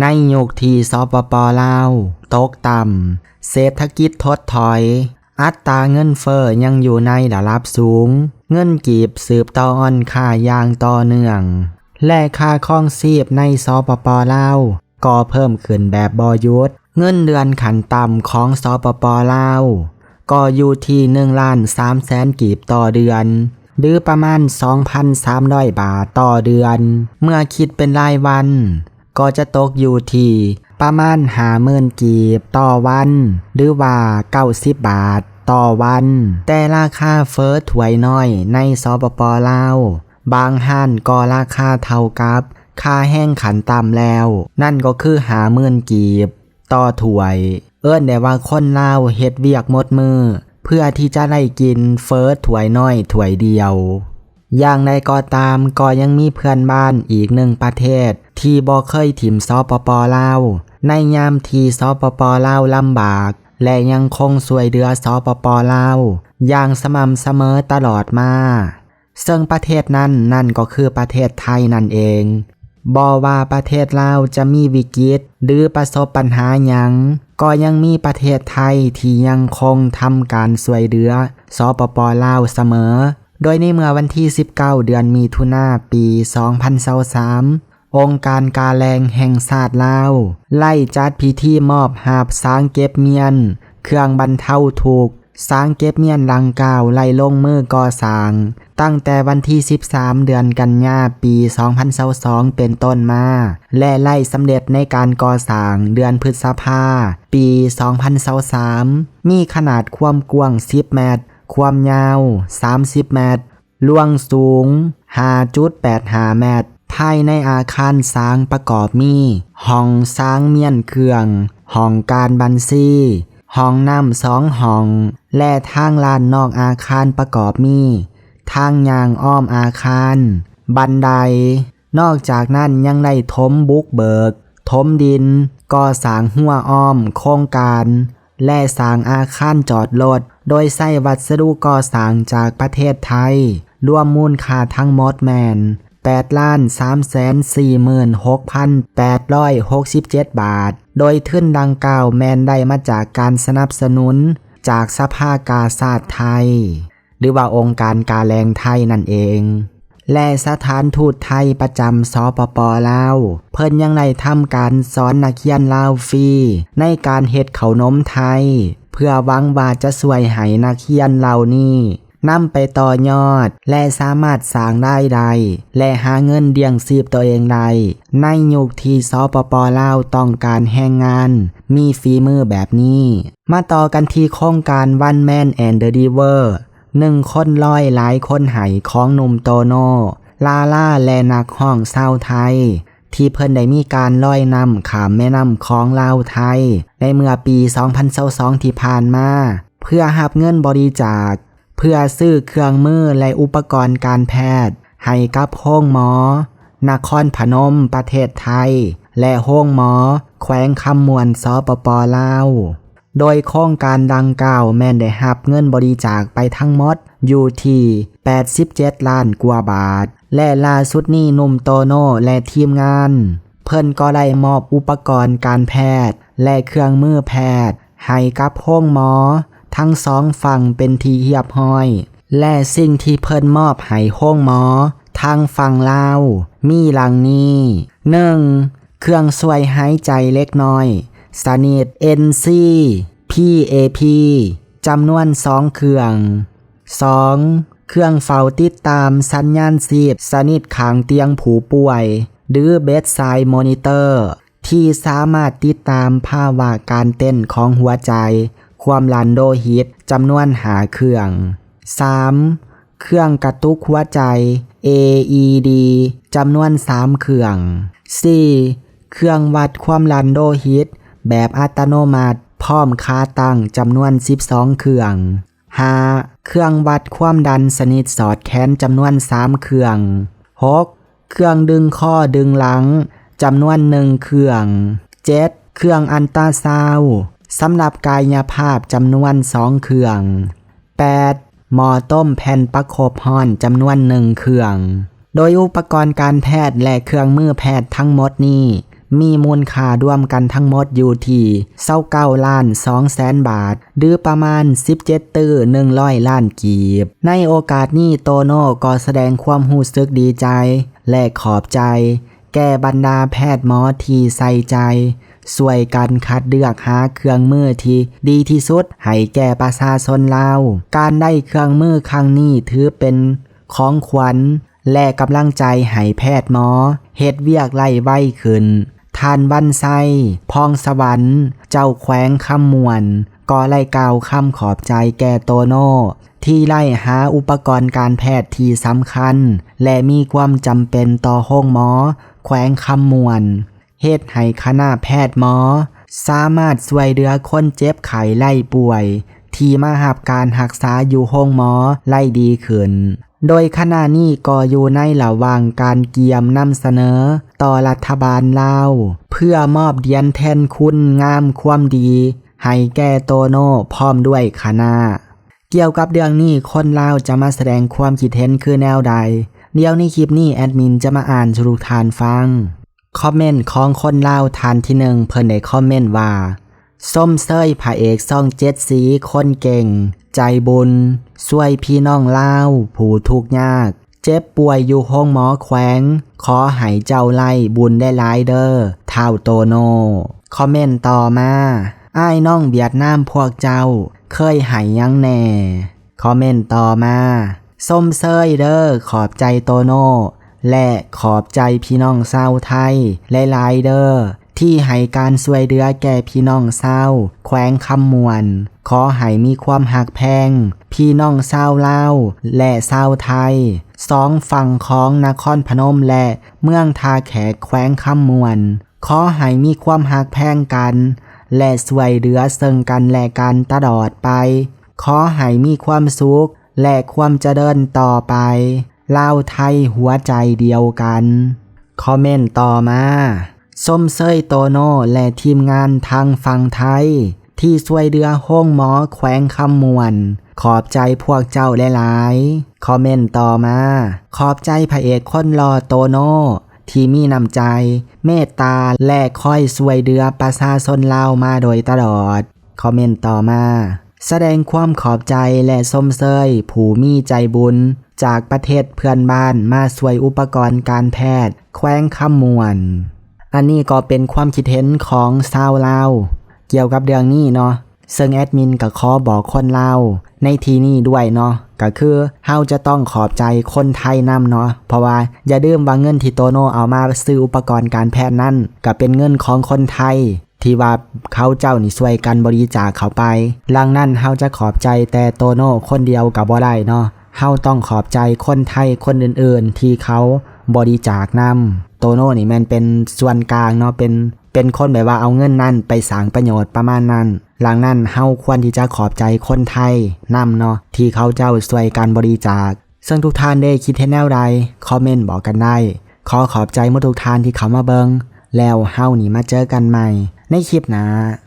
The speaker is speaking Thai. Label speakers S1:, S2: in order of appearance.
S1: ในยุคที่สปปลาวตกต่ำเศรษฐกิจทดถอย อัตราเงินเฟอ้อยังอยู่ในระดับสูง เงินกีบสืบต่ออ่อนค่าอย่างต่อเนื่อง และค่าครองชีพในสปปลาวก็เพิ่มขึ้นแบบบอยุดเงินเดือนขันต่ำของสปปลาวก็อยู่ที่1ล้าน3แสนกีบต่อเดือน หรือประมาณ 2,300 บาทต่อเดือน เมื่อคิดเป็นรายวัน ก็จะตกอยู่ที่ประมาณหาหมื่นกีบต่อวัน หรือว่า90บาทต่อวัน แต่ราคาเฟ้อถวยน้อยในสปปลาวบางห้านก็ราคาเท่ากับ ค่าแห้งขันต่ำแล้ว นั่นก็คือหาหมื่นกีบ ต่อถวย เอิ้นได้ว่าคนลาวเฮ็ดเวียกหมดมือ เพื่อที่จะได้กินเฟิร์สถวยน้อยถวยเดียว อย่างใดก็ตามก็ยังมีเพื่อนบ้านอีกหนึ่งประเทศ ที่บ่เคยถิ่มสปปลาวในยามที่สปปลาวลำบาก และยังคงสวยเดือสปปลาวอย่างสม่ำเสมอตลอดมาซึ่งประเทศนั้นนั่นก็คือประเทศไทยนั่นเองบอว่าประเทศลาวจะมีวิกฤตหรือประสบปัญหาหยัง ก็ยังมีประเทศไทยที่ยังคงทำการสวยเดือสปปลาวเสมอ โดยในเมื่อวันที่ 19 เดือนมีถุนาปี 2023 องค์การกาแรงแห่งศาสตร์ลาว ไล่จัดพิธีมอบหาบสางเก็บเมียน เครื่องบรรเทาทุกสร้างเก็บเมียนลังกาวไล่ลงมือก่อสร้าง ตั้งแต่วันที่ 13 เดือนกันยาปี 2022เป็นต้นมา และไล่สำเร็จในการก่อสร้างเดือนพฤษภาปี 2023 มีขนาดความกว้าง 10 เมตร ความยาว 30 เมตรล่วงสูง 5.85 เมตร ภายในอาคารสร้างประกอบมีห้องสร้างเมียนเครื่องห้องการบัญชีห้องน้ำสองห้อง และทางลานนอกอาคารประกอบมีทางยางอ้อมอาคาร บันได นอกจากนั้นยังได้ทมบุกเบิก ทมดินก่อสร้างหัวอ้อมโครงการ และสร้างอาคารจอดรถโดยใช้วัสดุก่อสร้างจากประเทศไทย รวมมูลค่าทั้งหมดแมน 8ล้าน3 4 6 8 6 7 บาท โดยทึ่นดังกล่าวแมนได้มาจากการสนับสนุน จากสภากาศาสตร์ไทย หรือว่าองค์การกาแรงไทยนั่นเองและสถานทูตไทยประจำสปปลาว เพิ่นยังได้ทำการสอนนักเรียนลาวฟรีในการเฮ็ดเขานมไทย เพื่อหวังว่าจะสวยให้นักเรียนเหล่านี้ นำไปต่อยอด และสามารถสร้างได้ใด และหาเงินเดียงซีบตัวเองได้ในยุคที่สปปลาวต้องการแรงงาน มีฝีมือแบบนี้ มาต่อกันที่โครงการวันแมนแอนเดอร์ดีเวอร์หนึ่งคนลอยหลายคนไห้ของหนุ่มโตโน ลาล่าและนักห้องเศร้าไทย ที่เพิ่นได้มีการลอยนำขามแม่น้ำของลาวไทย ในเมื่อปี 2022ที่ผ่านมา เพื่อหับเงินบริจาค เพื่อซื้อเครื่องมือและอุปกรณ์การแพทย์ ให้กับห้องหมอ นครพนมประเทศไทย และห้องหมอ แขวงคำมวนสปปลาว โดยโครงการดังกล่าวแม่นได้หับเงินบริจาคไปทั้งหมดอยู่ที่ 87 ล้านกว่าบาท และล่าสุดนี้นุ่มโตโน่และทีมงาน เพิ่นก็ได้มอบอุปกรณ์การแพทย์ และเครื่องมือแพทย์ ให้กับห้องหมอ ทั้งสองฝั่งเป็นทีเหียบห้อย และสิ่งที่เพิ่นมอบให้ห้องหมอ ทางฝั่งลาวมีหลังนี้หนึ่งเครื่องสวยหายใจเล็กน้อย สนิท NC PAP จำนวนสองเครื่อง 2. เครื่องเฝ้าติดตามสัญญาณสีบสนิทขางเตียงผู้ป่วย หรือเบสไซมอนิเตอร์ ที่สามารถติดตามภาวะการเต้นของหัวใจ ความลันโดหิตจำนวนหาเครื่อง 3. เครื่องกระตุกหัวใจ AED จำนวน 3 เครื่อง 4. เครื่องวัดความลันโดหิตแบบอัตโนมัติพร้อมคาตั้งจำนวน 12 เครื่อง 5. เครื่องวัดความดันสนิทสอดแขนจำนวน 3 เครื่อง 6. เครื่องดึงข้อดึงหลังจำนวนหนึ่งเครื่อง 7. เครื่องอันตาซาว สำหรับกายภาพจำนวนสองเครื่อง 8. หมอต้มแผ่นประคบห้อนจำนวนหนึ่งเครื่อง โดยอุปกรณ์การแพทย์และเครื่องมือแพทย์ทั้งหมดนี้ มีมูลค่ารวมกันทั้งหมดอยู่ที่29ล้าน2แสนบาท หรือประมาณ 17 ตื้อ100ล้านกีบ ในโอกาสนี้โตโน่ก็แสดงความรู้สึกดีใจ และขอบใจ แก่บรรดาแพทย์หมอที่ใส่ใจ ช่วยกันคัดเลือกหาเครื่องมือที่ดีที่สุดให้แก่ประชาชนลาว การได้เครื่องมือครั้งนี้ถือเป็นของขวัญ และกำลังใจให้แพทย์หมอเฮ็ดเวียกไล่ไว้ขึ้นทานบันไซพองสวรรค์ เจ้าแขวงคำมวนก็ไล่กล่าวคำขอบใจแก่โตโน่ที่ไล่หาอุปกรณ์การแพทย์ที่สำคัญ และมีความจำเป็นต่อห้องหมอ แขวงคำมวน เฮ็ดให้คณะแพทย์หมอ สามารถช่วยเหลือคนเจ็บไข้ไล่ป่วย ที่มาหับการรักษาอยู่ห้องหมอไล่ดีขึ้น โดยขณะนี้ก็อยู่ในระหว่างการเกียมนำเสนอ ต่อรัฐบาลลาว เพื่อมอบเดียนแทนคุณงามความดี ให้แก่โตโน่พร้อมด้วยคณะเกี่ยวกับเรื่องนี้คนลาวจะมาแสดงความคิดเห็นคือแนวใด เดี๋ยวในคลิปนี้แอดมินจะมาอ่านสรุปทานฟัง คอมเมนต์ของคนเลาทานที่หนึ่งเพิ่นได้คอมเมนต์ว่า ส้มเซยพระเอกซ่องเจ็ดสีคนเก่ง ใจบุญช่วยพี่น้องเลาผู้ทุกข์ยาก เจ็บป่วยอยู่ห้องหมอแขวง ขอให้เจ้าไล่บุญได้หลายเด้อเท่าโตโน คอมเมนต์ต่อมาอ้ายน้องเบียดนามพวกเจ้า เคยหายยังแน่ คอมเมนต์ต่อมา ส้มเซยเด้อขอบใจโตโน่ และขอบใจพี่น้องเศร้าวไทยหลายๆเดอ้อที่ให้การช่วยเหลือแก่พี่น้องเศร้าวแขวงคำมวนขอให้มีความหักแพง พี่น้องเศร้าวลาวและเศร้าวไทยสองฝั่งของนครพนมและเมืองทาแขกแขวงคำมวนขอให้มีความหักแพงกัน และสวยเหลือซึ่งกันและกันตลอดไป ขอให้มีความสุข และความเจริญต่อไป ลาวไทยหัวใจเดียวกัน คอมเมนต์ต่อมา ส้มเซยโตโน่และทีมงานทางฝั่งไทย ที่ช่วยเดือห้องหมอแขวงคำมวนขอบใจพวกเจ้าหลายๆ คอมเมนต์ต่อมา ขอบใจพระเอกคนรอโตโน่ที่มีน้ำใจ เมตตาและคอยช่วยเดือประชาชนลาวมาโดยตลอด คอมเมนต์ต่อมา แสดงความขอบใจและสมเสยผู้มีใจบุญ จากประเทศเพื่อนบ้านมาช่วยอุปกรณ์การแพทย์แขวงคำมวน อันนี้ก็เป็นความคิดเห็นของชาวลาวเกี่ยวกับเรื่องนี้เนาะซึ่งแอดมินก็ขอบอกคนลาวในทีนี้ด้วยเนาะก็คือเฮาจะต้องขอบใจคนไทยนำเนาะเพราะว่าอย่าลืมว่าเงินที่โตโน่เอามาซื้ออุปกรณ์การแพทย์นั่นก็เป็นเงินของคนไทย ที่ว่าเขาเจ้านี่ช่วยกันบริจาคเขาไปลังนั้นเฮาจะขอบใจแต่โตโน่คนเดียวกับบ่ได้เนาะ เฮาต้องขอบใจคนไทยคนอื่นๆ ที่เขาบริจาคนำโตโน่นี่แมันเป็นส่วนกลางเนาะเป็นเป็นคนแบบว่าเอาเงินนั่นไปสร้างประโยชน์ประมาณนั้น หลังนั้นเฮาควรที่จะขอบใจคนไทยนำเนาะที่เขาเจ้าช่วยการบริจาค ซึ่งทุกท่านได้คิดเห็นแนวใดคอมเมนต์บอกกันได้ ขอขอบใจหมดทุกท่านที่เขามาเบิงแล้วเฮานี่มาเจอกันใหม่ ในคลิปหน้า